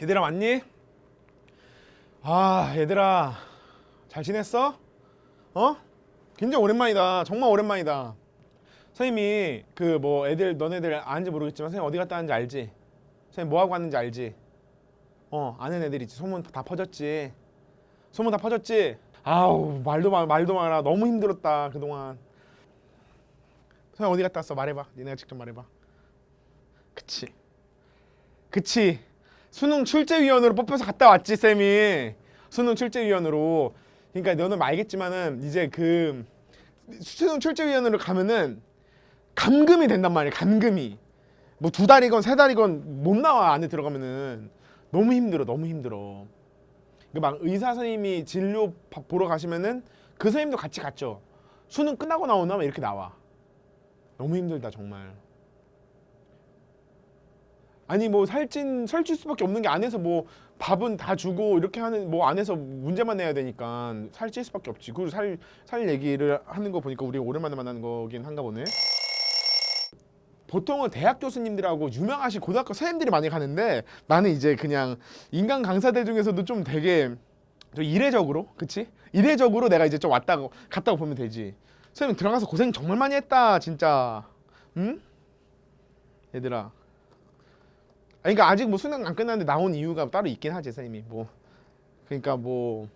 얘들아 왔니? 아 얘들아 잘 지냈어? 어? 굉장히 오랜만이다 정말 오랜만이다 선생님이 그 뭐 애들 너네들 아는지 모르겠지만 선생님 어디 갔다 왔는지 알지? 선생님 뭐 하고 왔는지 알지? 어 아는 애들 있지 소문 다 퍼졌지 소문 다 퍼졌지? 아우 말도 마 말도 마라 너무 힘들었다 그동안 선생님 어디 갔다 왔어 말해봐 니네가 직접 말해봐 그치 그치 수능 출제위원으로 뽑혀서 갔다 왔지 쌤이. 수능 출제위원으로. 그러니까 너는 알겠지만은 이제 그 수능 출제위원으로 가면은 감금이 된단 말이야 감금이. 뭐 두 달이건 세 달이건 못 나와 안에 들어가면은. 너무 힘들어 너무 힘들어. 그막 의사 선생님이 진료 바- 보러 가시면은 그 선생님도 같이 갔죠. 수능 끝나고 나오나 막 이렇게 나와. 너무 힘들다 정말 아니 뭐 살찐 살찔 수밖에 없는 게 안에서 뭐 밥은 다 주고 이렇게 하는 뭐 안에서 문제만 내야 되니까 살찔 수밖에 없지. 그리고 살 살 얘기를 하는 거 보니까 우리 오랜만에 만나는 거긴 한가 보네. 보통은 대학 교수님들하고 유명하신 고등학교 선생님들이 많이 가는데 나는 이제 그냥 인간 강사들 중에서도 좀 되게 좀 이례적으로, 그치? 이례적으로 내가 이제 좀 왔다고 갔다고 보면 되지. 선생님 들어가서 고생 정말 많이 했다, 진짜. 응? 얘들아. 아니, 그러니까 아직 뭐 수능 안 끝났는데 나온 이유가 따로 있긴 하지 선생님이. 뭐. 그러니까 뭐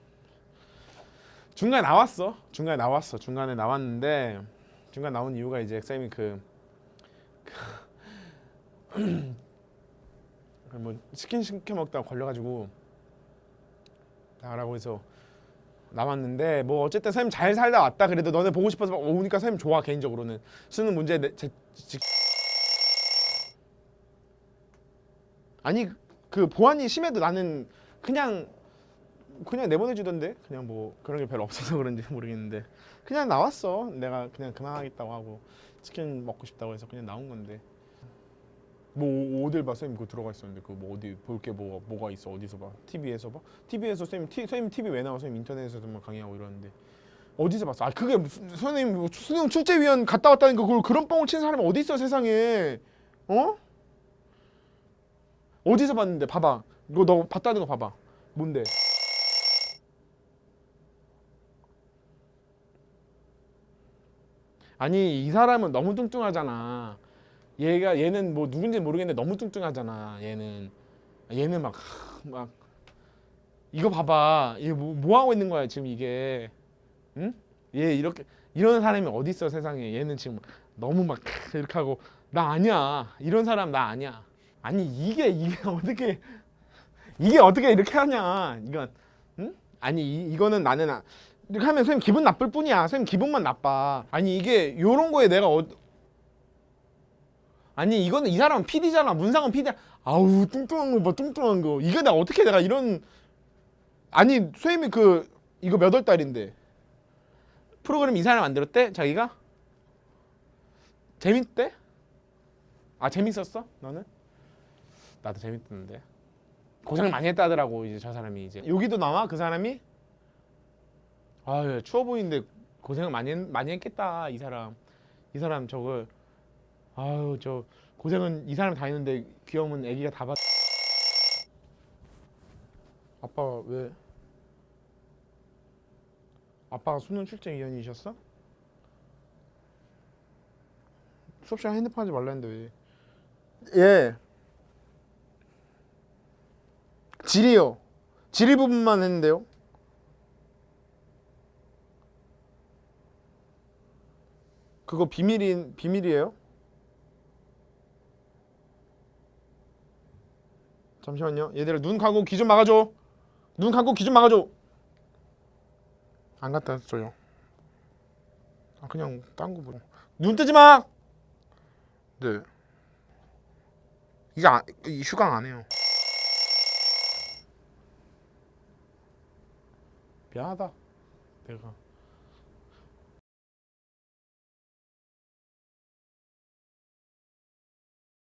중간에 나왔어. 중간에 나왔어. 중간에 나왔는데 중간 에 나온 이유가 이제 선생님이 그, 그, 그 뭐 치킨 시켜 먹다가 걸려가지고 나라고 해서 나왔는데 뭐 어쨌든 선생님 잘 살다 왔다. 그래도 너네 보고 싶어서 오니까 선생님 좋아 개인적으로는. 수능 문제 내, 제, 지- 아니 그 보안이 심해도 나는 그냥 그냥 내보내주던데? 그냥 뭐 그런 게 별로 없어서 그런지 모르겠는데. 그냥 나왔어. 내가 그냥 그만하겠다고 하고 치킨 먹고 싶다고 해서 그냥 나온 건데. 뭐 어딜 봐? 선생님 그거 들어가 있었는데. 그뭐 어디 볼 게 뭐 뭐가 있어? 어디서 봐? TV에서 봐? TV에서 선생님 티, 선생님 TV 왜 나와? 선생님 인터넷에서만 강의하고 이러는데. 어디서 봤어? 아 그게 무슨 선생님 뭐 수능 출제위원 갔다 왔다니까 그걸 그런 뻥을 치는 사람이 어디 있어 세상에? 어? 어디서 봤는데? 봐봐. 이거 너 봤다는 거 봐봐. 뭔데? 아니 이 사람은 너무 뚱뚱하잖아. 얘가 얘는 뭐 누군지 모르겠는데 너무 뚱뚱하잖아 얘는. 얘는 막 막. 이거 봐봐. 이게 뭐, 뭐 하고 있는 거야 지금 이게? 응? 얘 이렇게 이런 사람이 어디 있어 세상에? 얘는 지금 너무 막 이렇게 하고 나 아니야. 이런 사람 나 아니야 아니 이게 이게 어떻게 이게 어떻게 이렇게 하냐. 이건 응? 아니 이, 이거는 나는 아- 이렇게 하면 선생님 기분 나쁠 뿐이야. 선생님 기분만 나빠. 아니 이게 요런 거에 내가 어 아니 이거는 이 사람은 PD잖아. 문상은 PD 아우 뚱뚱한 거봐 뚱뚱한 거. 이게 내가 어떻게 내가 이런 아니 선생님이 그 이거 몇 월 달인데? 프로그램 이 사람 만들었대? 자기가? 재밌대? 아 재밌었어? 너는 나도 재밌던데 고생 많이 했다더라고 이제 저 사람이 이제 여기도 나와 그 사람이 아 예, 추워 보이는데 고생을 많이 했, 많이 했겠다 이 사람 이 사람 저걸 아유 저 고생은 이 사람 다 했는데 귀여운 애기가 다 받. 아빠 왜? 아빠가 수능 출제 위원이셨어? 수업 시간 핸드폰 하지 말라 했는데 왜? 예. 지리요. 지리 부분만 했는데요. 그거 비밀인 비밀이에요? 잠시만요. 얘들아 눈 감고 귀 좀 막아줘. 눈 감고 귀 좀 막아줘. 안 갖다 줘요. 아 그냥 딴 거 보고. 눈 뜨지 마. 네. 이게 안, 이 휴강 안 해요. 미안하다. 내가